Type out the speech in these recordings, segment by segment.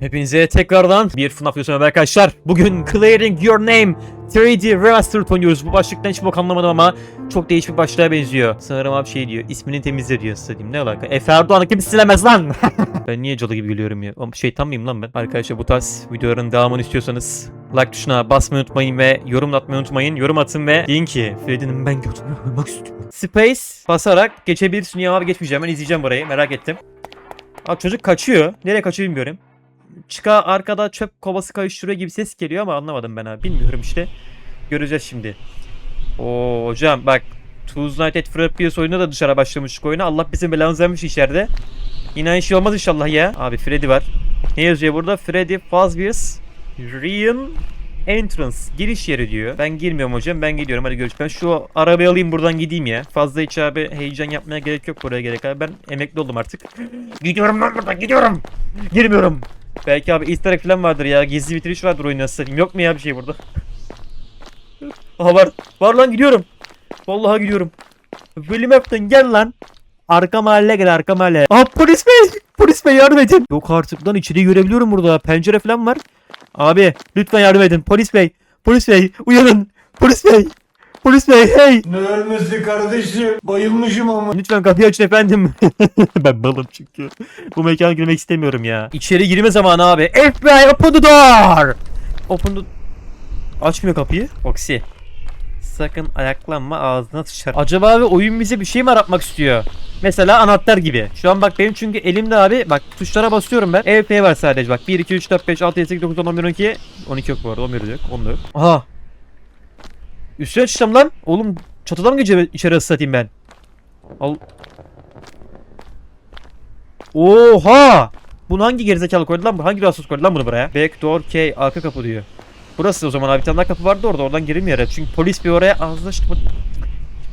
Hepinize tekrardan bir FNAF videosu arkadaşlar. Bugün Clearing Your Name 3D Remastered oynuyoruz. Bu başlıktan hiç bok anlamadım ama çok değişik bir başlığa benziyor. Sanırım abi şey diyor, ismini temizle diyor istediğim. Ne alaka? Efe Erdoğan'ı kim silemez lan? ben niye cadı gibi gülüyorum ya? Oğlum Şeytan mıyım lan ben? Arkadaşlar bu tarz videoların devamını istiyorsanız like tuşuna basmayı unutmayın ve yorum atmayı unutmayın. Yorum atın ve deyin ki Freddy'nin ben götünü oymak istiyorum. Space basarak geçebilirsin ya abi geçmeyeceğim. Ben izleyeceğim burayı merak ettim. Abi çocuk kaçıyor. Nereye kaçıyor bilmiyorum. Çıka arkada çöp kovası karıştırıyor gibi ses geliyor ama anlamadım ben abi. Bilmiyorum işte. Göreceğiz şimdi. Oo hocam bak Tuesday Night at Freddy's da dışarı başlamıştık oyuna. Allah bizim belamızı vermiş içeride. Yine aynı şey olmaz inşallah ya. Abi Freddy var. Ne yazıyor burada? Freddy Fazbear's Rian Entrance. Giriş yeri diyor. Ben girmiyorum hocam. Ben gidiyorum. Hadi görüşürüz. Ben şu arabayı alayım buradan gideyim ya. Fazla hiç abi heyecan yapmaya gerek yok buraya gerek abi. Ben emekli oldum artık. Gidiyorum lan buradan gidiyorum. Girmiyorum. Belki abi easter egg falan vardır ya. Gizli bitiriş vardır oyunu nasıl satayım. Yok mu ya bir şey burada? Aha var. Var lan gidiyorum. Vallahi gidiyorum. William Afton gel lan. Arka mahalle gel arka mahalle. Aa polis bey. Polis bey yardım edin. Yok artık lan içeriği görebiliyorum burada. Pencere falan var. Abi lütfen yardım edin. Polis bey. Polis bey uyanın. Polis bey. Polis bey hey. Ne ölmesi kardeşim? Bayılmışım ama. Lütfen kapıyı açın efendim. ben balım çünkü. Bu mekana girmek istemiyorum ya. İçeri girme zamanı abi. FBI open the door. Open the... Açmıyor kapıyı. Foxy. Sakın ayaklanma ağzına sıçar. Acaba abi oyun bize bir şey mi aratmak istiyor? Mesela anahtar gibi. Şu an bak benim çünkü elimde abi bak tuşlara basıyorum ben. EFP var sadece bak. 1, 2, 3, 4, 5, 6, 7, 8, 9, 10, 11, 12. 12 yok bu arada 11 de yok. 10 da yok. Aha. Üstüne çıkacağım lan. Oğlum çatıdan mı geçeceğim içeri ıslatayım ben? Al. Oha! Bunu hangi gerizekalı koydu lan? Hangi rahatsız koydu lan bunu buraya? Backdoor K arka kapı diyor. Burası o zaman abi bir tane daha kapı vardı orada oradan girilmiyor hep. Çünkü polis bir oraya ağzına çıktı.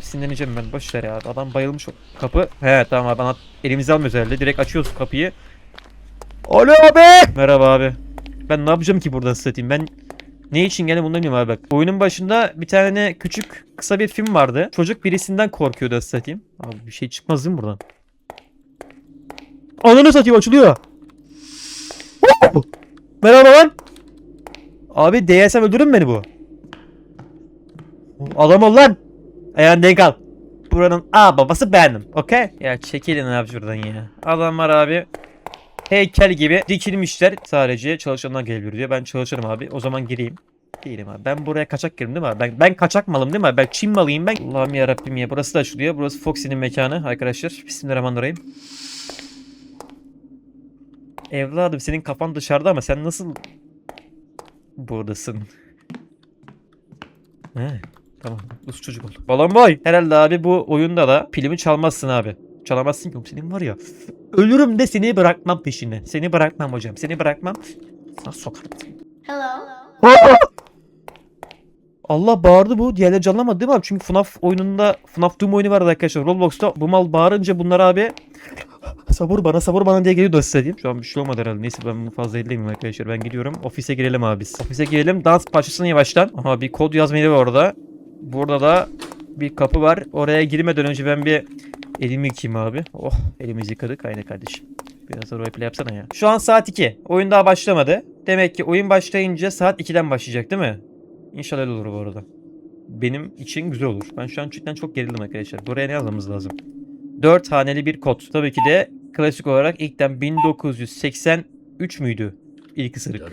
Sinirleneceğim ben boş ya adam bayılmış o kapı. He tamam abi bana elimizi almıyoruz herhalde direkt açıyoruz kapıyı. Alo abi! Merhaba abi. Ben ne yapacağım ki burada satayım ben ne için geldim bunu bilmiyorum abi bak. Oyunun başında bir tane küçük kısa bir film vardı. Çocuk birisinden korkuyordu satayım. Abi bir şey çıkmaz değil mi buradan? Ananı satayım açılıyor. Merhaba lan. Abi DSM öldürür mü beni bu? Adam ol lan. Ayağın denk al. Buranın A babası benim. Okey? Ya çekilin abi şuradan ya. Adamlar abi heykel gibi dikilmişler. Sadece çalışanlar gelebilir diyor. Ben çalışırım abi. O zaman gireyim. Değilim abi. Ben buraya kaçak girdim değil mi abi? Ben, ben kaçak malım değil mi abi? Ben Çin malıyım ben. Allah'ım yarabbim ya. Burası da açılıyor. Burası Foxy'nin mekanı arkadaşlar. Bismillahirrahmanirrahim. Evladım senin kafan dışarıda ama sen nasıl buradasın? He, tamam. Uslu çocuk oldu. Balon boy. Herhalde abi bu oyunda da pilimi çalmazsın abi. Çalamazsın ki oğlum senin var ya. Ölürüm de seni bırakmam peşine. Seni bırakmam hocam. Seni bırakmam. Sana sokarım. Hello. Allah bağırdı bu. Diğerleri canlamadı değil mi abi? Çünkü FNAF oyununda FNAF Doom oyunu vardı arkadaşlar. Roblox'ta bu mal bağırınca bunlar abi sabır bana sabır bana diye geliyor da size diyeyim. Şu an bir şey olmadı herhalde. Neyse ben bunu fazla elleyeyim arkadaşlar. Ben gidiyorum. Ofise girelim abi biz. Ofise girelim. Dans başlasın yavaştan. Aha bir kod yazmayı var orada. Burada da bir kapı var. Oraya girmeden önce ben bir elimi yıkayayım abi. Oh elimizi yıkadık. Aynen kardeşim. Biraz da roleplay yapsana ya. Şu an saat 2. Oyun daha başlamadı. Demek ki oyun başlayınca saat 2'den başlayacak değil mi? İnşallah öyle olur bu arada. Benim için güzel olur. Ben şu an cidden çok gerildim arkadaşlar. Buraya ne yazmamız lazım? 4 haneli bir kod. Tabii ki de klasik olarak ilkten 1983 müydü? İlk ısırık.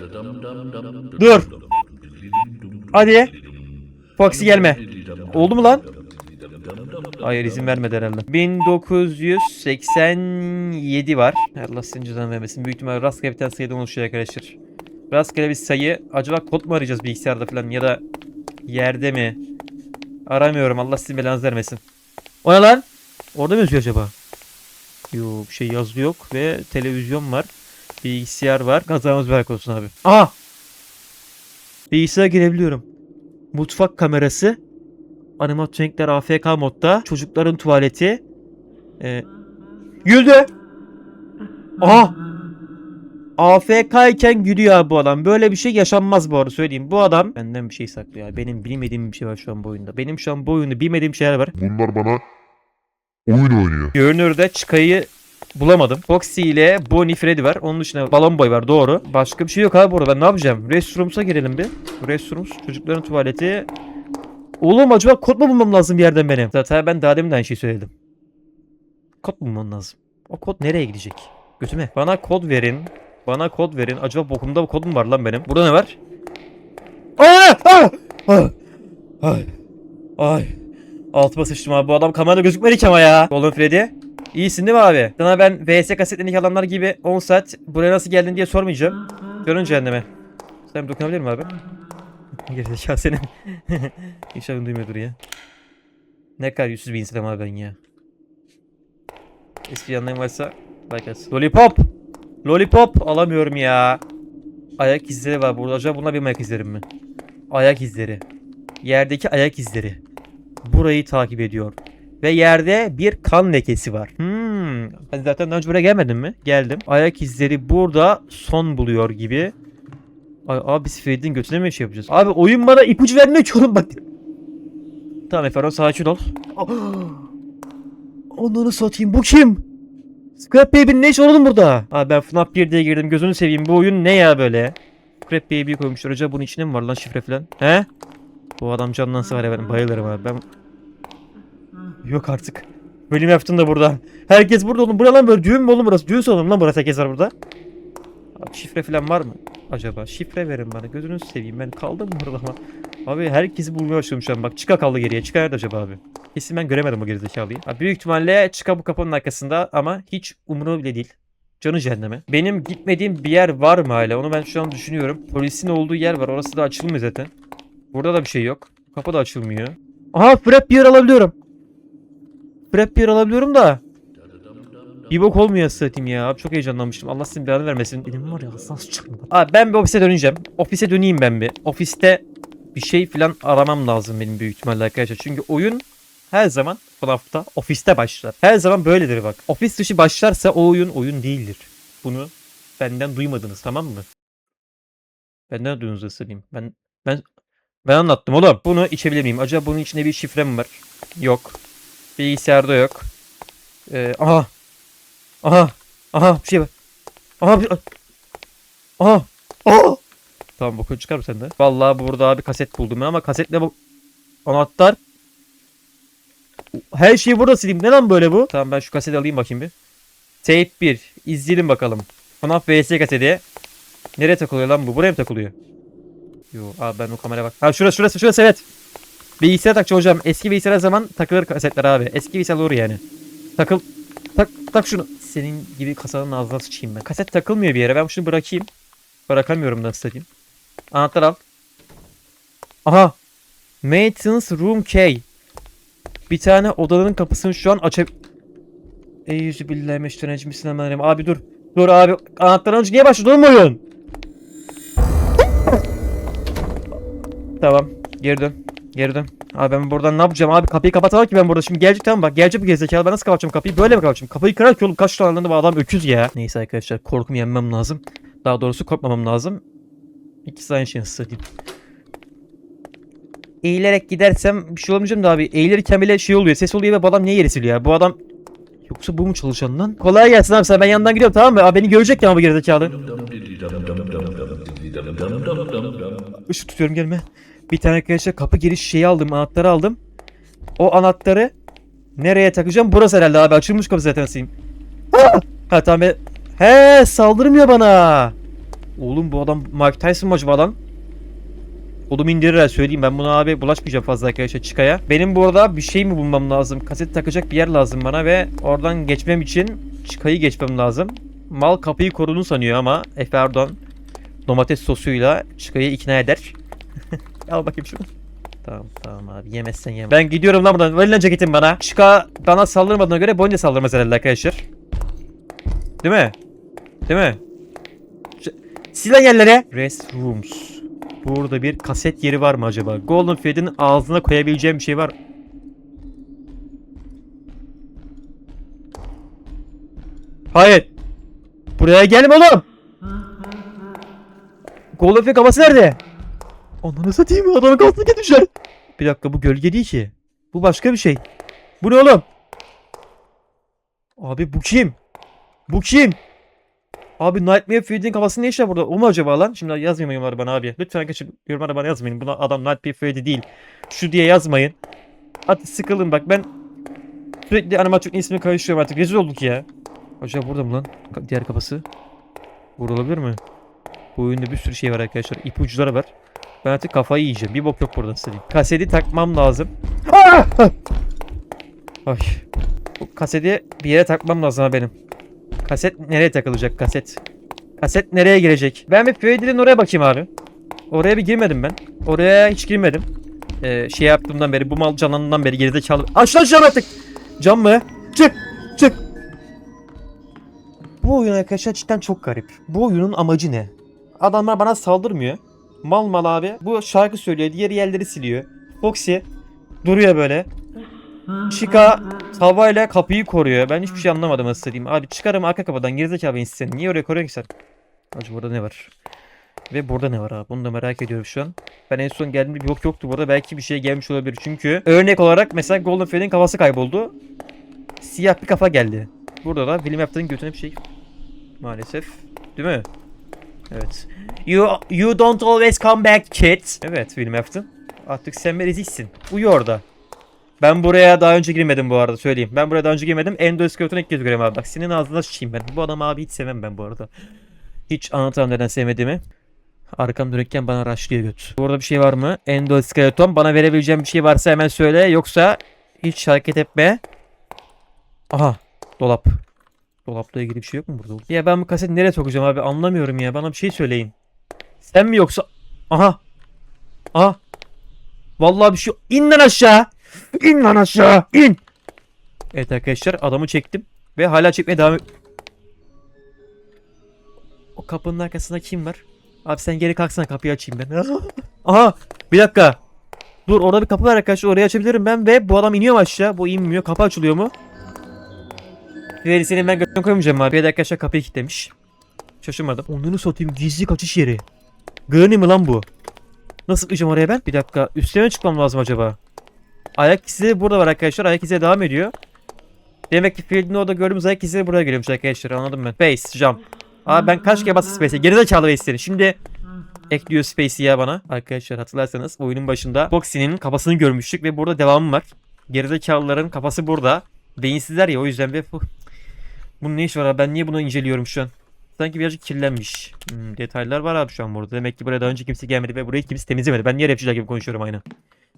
Dur. Hadi. Foxy gelme. Oldu mu lan? Hayır izin vermedi herhalde. 1987 var. Allah senin cezanı vermesin. Büyük ihtimalle rastgele bir tane sayıdan oluşuyor arkadaşlar. Rastgele bir sayı. Acaba kod mu arayacağız bilgisayarda falan ya da yerde mi? Aramıyorum. Allah sizin belanızı vermesin. O ne lan? Orada mı yazıyor acaba? Yok bir şey yazı yok ve televizyon var. Bilgisayar var. Kazamız berk olsun abi. Aha! Bilgisayara girebiliyorum. Mutfak kamerası. Animatronikler AFK modda. Çocukların tuvaleti. Ee, güldü. Aha! AFK iken gülüyor abi bu adam. Böyle bir şey yaşanmaz bu arada söyleyeyim. Bu adam benden bir şey saklıyor. Benim bilmediğim bir şey var şu an bu oyunda. Benim şu an bu oyunda bilmediğim şeyler var. Bunlar bana oyun oynuyor. Görünürde çıkayı bulamadım. Foxy ile Bonnie Freddy var. Onun dışında Balon Boy var doğru. Başka bir şey yok abi burada ben ne yapacağım? Restrooms'a girelim bir. Restrooms çocukların tuvaleti. Oğlum acaba kod mu bulmam lazım bir yerden benim? Zaten ben daha demin de aynı şeyi söyledim. Kod bulmam lazım. O kod nereye gidecek? Götüme. Bana kod verin. Bana kod verin. Acaba bokumda bir kod mu var lan benim? Burada ne var? Aa! Aa! Aa! Ay. Ay. Altıma sıçtım abi. Bu adam kamerada gözükmedi ki ama ya. Golden Freddy. İyisin değil mi abi? Sana ben VS kasetlerindeki adamlar gibi 10 saat buraya nasıl geldin diye sormayacağım. Görün cehenneme. Sen dokunabilir mi abi? Gerizekalı senin. İnşallah duymuyordur ya. Ne kadar yüzsüz bir insanım abi ben ya. Eski yanlarım varsa like at. Lollipop! Lollipop alamıyorum ya. Ayak izleri var burada. Acaba bunlar benim ayak izlerim mi? Ayak izleri. Yerdeki ayak izleri. Burayı takip ediyor. Ve yerde bir kan lekesi var. Hmm. Hadi zaten daha önce buraya gelmedin mi? Geldim. Ayak izleri burada son buluyor gibi. Ay, abi biz Freddy'nin götüne mi şey yapacağız? Abi oyun bana ipucu vermiyor ki oğlum bak. Tamam Efendim sakin ol. Onları satayım. Bu kim? Scrap Baby'nin ne işi oğlum burada? Abi ben FNAF 1 diye girdim. Gözünü seveyim. Bu oyun ne ya böyle? Scrap Baby'yi koymuşlar. Acaba bunun içinde mi var lan şifre falan? He? Bu adam canlansa var ya ben bayılırım abi. Ben... Yok artık. Bölüm yaptın da burada. Herkes burada oğlum. Bura lan böyle düğün mü oğlum burası? Düğün salonu lan burası herkes var burada. Abi şifre falan var mı? Acaba şifre verin bana. Gözünüzü seveyim. Ben kaldım burada ama. Abi herkesi bulmaya başladım şu an. Bak çıka kaldı geriye. Çıka nerede acaba abi? Kesin ben göremedim o gerizekalıyı. Abi büyük ihtimalle çıka bu kapının arkasında ama hiç umurumda bile değil. Canı cehenneme. Benim gitmediğim bir yer var mı hala? Onu ben şu an düşünüyorum. Polisin olduğu yer var. Orası da açılmıyor zaten. Burada da bir şey yok. Kapı da açılmıyor. Aha frap bir yer alabiliyorum. Frap bir yer alabiliyorum da. Bir bok olmuyor satayım ya. Abi çok heyecanlanmıştım. Allah sizin belanı vermesin. Benim var ya hassas çıkmadı. Abi ben bir ofise döneceğim. Ofise döneyim ben bir. Ofiste bir şey falan aramam lazım benim büyük ihtimalle arkadaşlar. Çünkü oyun her zaman FNAF'ta ofiste başlar. Her zaman böyledir bak. Ofis dışı başlarsa o oyun oyun değildir. Bunu benden duymadınız tamam mı? Benden duyduğunuzu söyleyeyim. Ben ben ben anlattım oğlum. Bunu içebilir miyim? Acaba bunun içinde bir şifre mi var? Yok. Bilgisayarda yok. Ee, aha. Aha. Aha bir şey var. Aha bir... Aha. Aha. Tamam boku çıkar mı sen de? Vallahi burada bir kaset buldum ben ama kasetle bu anahtar her şey burada sileyim. Ne lan böyle bu? Tamam ben şu kaseti alayım bakayım bir. Tape 1. İzleyelim bakalım. FNAF VS kaseti. Nereye takılıyor lan bu? Buraya mı takılıyor? Yo abi ben o kameraya bak. Ha şurası şurası şurası evet. Bilgisayara takacağım hocam. Eski bilgisayara zaman takılır kasetler abi. Eski bilgisayar olur yani. Takıl. Tak tak şunu. Senin gibi kasanın ağzına sıçayım ben. Kaset takılmıyor bir yere. Ben şunu bırakayım. Bırakamıyorum nasıl satayım. Anahtar al. Aha. Maintenance Room K. Bir tane odanın kapısını şu an açab... Ey yüzü billahi meşteneci misin Abi dur. Dur abi. Anahtarı önce niye başladı oğlum oyun? tamam. Geri dön. Geri dön. Abi ben buradan ne yapacağım? Abi kapıyı kapatamam ki ben burada. Şimdi gelecek tamam bak gelecek bu gerizekalı. Ben nasıl kapatacağım kapıyı? Böyle mi kapatacağım? Kapıyı kırar ki oğlum. Kaç tane bu adam öküz ya? Neyse arkadaşlar korkumu yenmem lazım. Daha doğrusu korkmamam lazım. İkisi aynı şey nasıl söyleyeyim? Eğilerek gidersem bir şey olmayacağım da abi. Eğilirken bile şey oluyor ses oluyor ve bu adam niye yeri ya? Bu adam Yoksa bu mu çalışan lan? Kolay gelsin abi sen ben yandan gidiyorum tamam mı? Abi beni görecek ya bu gerizekalı. Işık tutuyorum gelme. Bir tane arkadaşlar kapı giriş şeyi aldım anahtarı aldım. O anahtarı nereye takacağım? Burası herhalde abi açılmış kapı zaten sileyim. Ha, ha tamam ben... He saldırmıyor bana. Oğlum bu adam Mike Tyson mı acaba lan? Oğlum indirir söyleyeyim ben buna abi bulaşmayacağım fazla arkadaşlar çıkaya. Benim burada bir şey mi bulmam lazım? Kaset takacak bir yer lazım bana ve oradan geçmem için çıkayı geçmem lazım. Mal kapıyı koruduğunu sanıyor ama Efe Erdoğan domates sosuyla çıkayı ikna eder. Al bakayım şunu. Tamam tamam abi yemezsen yeme. Ben gidiyorum lan buradan. Ver lan ceketim bana. Çıka bana saldırmadığına göre Bonnie saldırmaz herhalde arkadaşlar. Değil mi? Değil mi? Silah yerlere. Restrooms. Burada bir kaset yeri var mı acaba? Golden Freddy'nin ağzına koyabileceğim bir şey var. Hayır. Buraya gelme oğlum. Golden Freddy kafası nerede? Ananı satayım adamın kafasına düşer. Bir dakika bu gölge değil ki. Bu başka bir şey. Bu ne oğlum? Abi bu kim? Bu kim? Abi Nightmare Freddy'nin kafası ne işler burada? O mu acaba lan? Şimdi yazmayın yorumlara bana abi. Lütfen arkadaşlar yorumlara bana yazmayın. Buna adam Nightmare Freddy değil. Şu diye yazmayın. Hadi sıkılın bak ben sürekli animatörün ismini karıştırıyorum artık. Rezil olduk ya. Acaba burada mı lan? Diğer kafası. Burada olabilir mi? Bu oyunda bir sürü şey var arkadaşlar. İpuçları var. Ben artık kafayı yiyeceğim. Bir bok yok burada istediğim. Kaseti takmam lazım. Ah! Ay. Bu kaseti bir yere takmam lazım ha benim. Kaset nereye takılacak kaset? Kaset nereye girecek? Ben bir Freddy'nin oraya bakayım abi. Oraya bir girmedim ben. Oraya hiç girmedim. Ee, şey yaptığımdan beri, bu mal canlandığından beri geride çaldı. Aç lan cam artık. Cam mı? Çık, çık. Bu oyun arkadaşlar cidden çok garip. Bu oyunun amacı ne? Adamlar bana saldırmıyor. Mal mal abi. Bu şarkı söylüyor. Diğer yerleri siliyor. Foxy duruyor böyle. Chica tavayla kapıyı koruyor. Ben hiçbir şey anlamadım diyeyim. Abi çıkarım arka kapıdan gerizekalı ben sen. Niye oraya koruyorsun ki sen? Acaba burada ne var? Ve burada ne var abi? Bunu da merak ediyorum şu an. Ben en son geldiğimde yok yoktu burada. Belki bir şey gelmiş olabilir. Çünkü örnek olarak mesela Golden Freddy'nin kafası kayboldu. Siyah bir kafa geldi. Burada da William Afton'ın götüne bir şey. Maalesef. Değil mi? Evet. You, you don't always come back kid. Evet William Afton. Artık sen mereziksin. Uyu orada. Ben buraya daha önce girmedim bu arada söyleyeyim. Ben buraya daha önce girmedim. Endoskeleton'u ilk kez görüyorum abi. Bak senin ağzına sıçayım ben. Bu adamı abi hiç sevmem ben bu arada. Hiç anlatamam neden sevmediğimi. Arkam dönükken bana raşlıyor göt. Burada bir şey var mı? Endoskeleton. Bana verebileceğim bir şey varsa hemen söyle. Yoksa hiç hareket etme. Aha. Dolap. Dolapla ilgili bir şey yok mu burada? Ya ben bu kaseti nereye sokacağım abi? Anlamıyorum ya. Bana bir şey söyleyin. Sen mi yoksa... Aha. Aha. Vallahi bir şey... İn lan aşağı. İn lan aşağı. İn. Evet arkadaşlar adamı çektim. Ve hala çekmeye devam... O kapının arkasında kim var? Abi sen geri kalksana kapıyı açayım ben. Aha bir dakika. Dur orada bir kapı var arkadaşlar orayı açabilirim ben ve bu adam iniyor aşağı? Bu inmiyor. Kapı açılıyor mu? Veri senin ben götüne koymayacağım abi. Bir de arkadaşlar kapıyı kilitlemiş. Şaşırmadım. Onları satayım gizli kaçış yeri. Granny mi lan bu? Nasıl çıkacağım oraya ben? Bir dakika üstüne çıkmam lazım acaba? Ayak izleri burada var arkadaşlar. Ayak izleri devam ediyor. Demek ki Field'in orada gördüğümüz ayak izleri buraya geliyormuş arkadaşlar. Anladım ben. Base, jump. Abi ben kaç kere bastım Space'e. Gerizekalı Base'leri. Şimdi ekliyor Space'i ya bana. Arkadaşlar hatırlarsanız oyunun başında Foxy'nin kafasını görmüştük ve burada devamı var. Gerizekalıların kafası burada. Beyinsizler ya o yüzden ve bunun ne iş var abi ben niye bunu inceliyorum şu an? Sanki birazcık kirlenmiş. Hmm, detaylar var abi şu an burada. Demek ki buraya daha önce kimse gelmedi ve burayı kimse temizlemedi. Ben niye rapçiler gibi konuşuyorum aynı.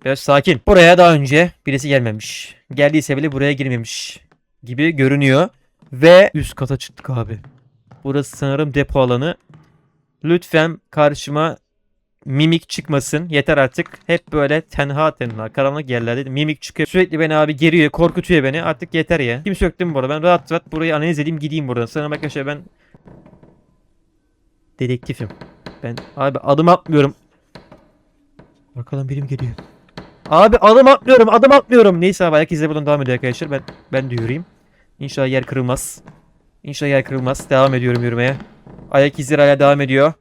Biraz sakin. Buraya daha önce birisi gelmemiş. Geldiyse bile buraya girmemiş gibi görünüyor. Ve üst kata çıktık abi. Burası sanırım depo alanı. Lütfen karşıma mimik çıkmasın. Yeter artık. Hep böyle tenha tenha karanlık yerlerde mimik çıkıyor. Sürekli beni abi geriyor, korkutuyor beni. Artık yeter ya. Kim söktü mü bu arada? Ben rahat rahat burayı analiz edeyim gideyim buradan. Sanırım arkadaşlar ben dedektifim. Ben abi adım atmıyorum. Arkadan birim geliyor. Abi adım atmıyorum, adım atmıyorum. Neyse abi ayak izleri buradan devam ediyor arkadaşlar. Ben ben de yürüyeyim. İnşallah yer kırılmaz. İnşallah yer kırılmaz. Devam ediyorum yürümeye. Ayak izleri hala devam ediyor.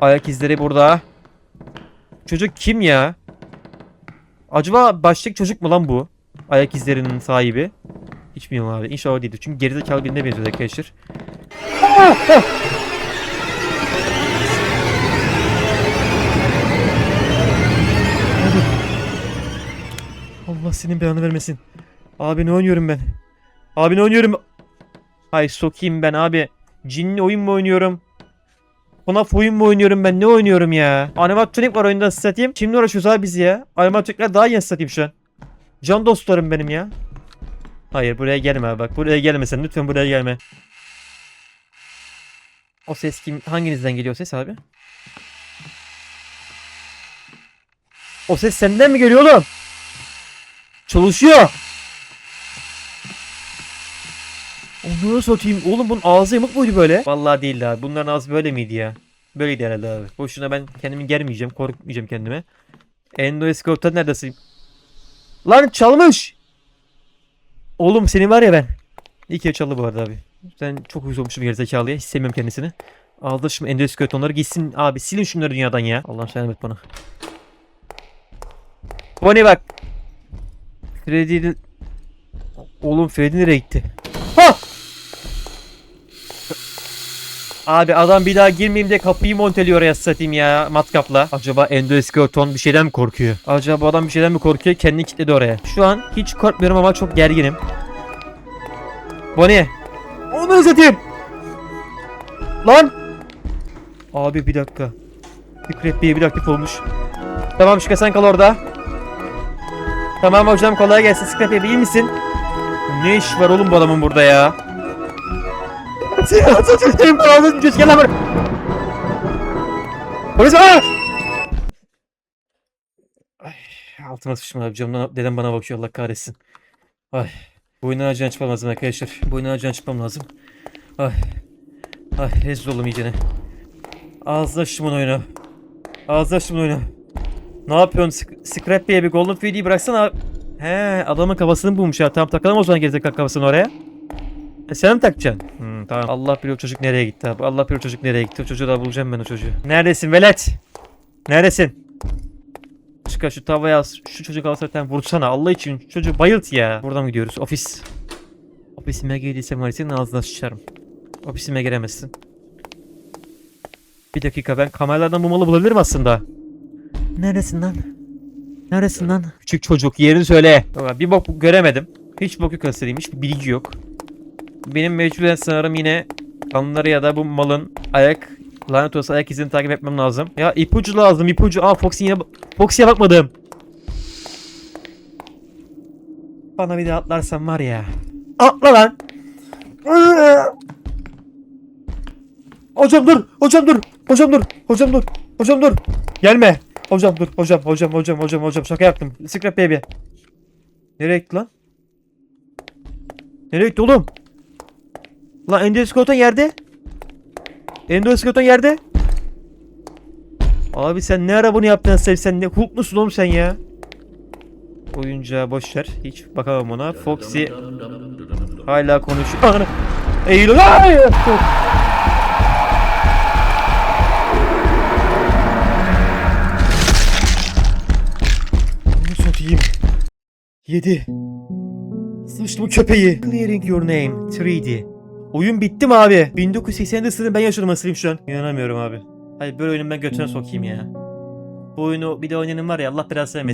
Ayak izleri burada. Çocuk kim ya? Acaba baştaki çocuk mu lan bu? Ayak izlerinin sahibi. Hiç bilmiyorum abi. İnşallah değildir. Çünkü gerizekalı birine benziyor arkadaşlar. Allah senin belanı vermesin. Abi ne oynuyorum ben? Abi ne oynuyorum? Ay sokayım ben abi. Cinli oyun mu oynuyorum? FNAF oyun mu oynuyorum ben? Ne oynuyorum ya? Animatronik var oyunda satayım. Kimle uğraşıyoruz abi biz ya? Animatronikler daha iyi satayım şu an. Can dostlarım benim ya. Hayır buraya gelme abi bak. Buraya gelme sen. Lütfen buraya gelme. O ses kim? Hanginizden geliyor ses abi? O ses senden mi geliyor oğlum? Çalışıyor. Onu satayım. Oğlum bunun ağzı yamuk muydu böyle? Vallahi değildi abi. Bunların ağzı böyle miydi ya? Böyleydi herhalde abi. Boşuna ben kendimi germeyeceğim. Korkmayacağım kendime. Endo Escort'a neredesin? Lan çalmış. Oğlum seni var ya ben. İyi ki çaldı bu arada abi. Sen çok uyuz olmuşum gerizekalıya. Hiç sevmiyorum kendisini. Aldı şimdi Endo Escort onları gitsin abi. Silin şunları dünyadan ya. Allah'ım sen et bana. Bonnie bak. Freddy'nin... Oğlum Freddy nereye gitti? Ha! Abi adam bir daha girmeyeyim de kapıyı monteliyor oraya satayım ya matkapla. Acaba endoskeleton bir şeyden mi korkuyor? Acaba adam bir şeyden mi korkuyor? Kendini kilitledi oraya. Şu an hiç korkmuyorum ama çok gerginim. Bonnie. Onu satayım. Lan. Abi bir dakika. Fikret Bey bir aktif olmuş. Tamam Şükrü sen kal orada. Tamam hocam kolay gelsin. Scrap iyi misin? Ne iş var oğlum bu adamın burada ya? Silah satayım ağzını geç gel lan. Polis var! Ay, altıma sıçtım abi camdan dedem bana bakıyor Allah kahretsin. Ay. Bu oyundan acıdan çıkmam lazım arkadaşlar. Bu oyundan acıdan çıkmam lazım. Ay. Ay rezil oldum iyicene. Ağzına şımın oyunu. Ağzına şımın oyunu. Ne yapıyorsun? Scrap Bey'e bir Golden Freddy'yi bıraksana. He adamın kafasını bulmuş ya. Tamam takalım o zaman gerizekalı kafasını oraya. E sen mi takacaksın? Hmm, tamam. Allah bilir o çocuk nereye gitti abi. Allah bilir o çocuk nereye gitti. O çocuğu da bulacağım ben o çocuğu. Neredesin velet? Neredesin? Çıkar şu tavaya as. Şu çocuk alsa sen vursana. Allah için çocuğu bayılt ya. Buradan gidiyoruz. Ofis. Ofisime geldiysem var senin ağzına sıçarım. Ofisime giremezsin. Bir dakika ben kameralardan bu malı bulabilirim aslında. Neredesin lan? Neredesin lan? Küçük çocuk yerini söyle. Bir bok göremedim. Hiç boku göstereyim. Hiçbir bilgi yok. Benim mecburen sanırım yine kanları ya da bu malın ayak lanet olası ayak izini takip etmem lazım. Ya ipucu lazım ipucu. Aa Foxy yine Foxy'ye bakmadım. Bana bir de atlarsan var ya. Atla lan. Hocam dur. Hocam dur. Hocam dur. Hocam dur. Hocam dur. Gelme. Hocam dur. Hocam hocam hocam hocam hocam şaka yaptım. Scrap baby. Nereye gitti lan? Nereye gitti oğlum? Lan endoskeleton yerde. Endoskeleton yerde. Abi sen ne ara bunu yaptın sen? Sen ne Hulk musun oğlum sen ya? Oyuncağı boş. Hiç bakamam ona. Foxy hala konuşuyor. Ananı. Eylül. Hayır. Bunu satayım. 7. Sıçtı bu köpeği. Clearing your name 3D. Oyun bitti mi abi? 1980'de sınırı ben yaşadım asılayım şu an. İnanamıyorum abi. Hayır böyle oyunu ben götüne sokayım ya. Bu oyunu bir de oynayanın var ya Allah belasını vermesin.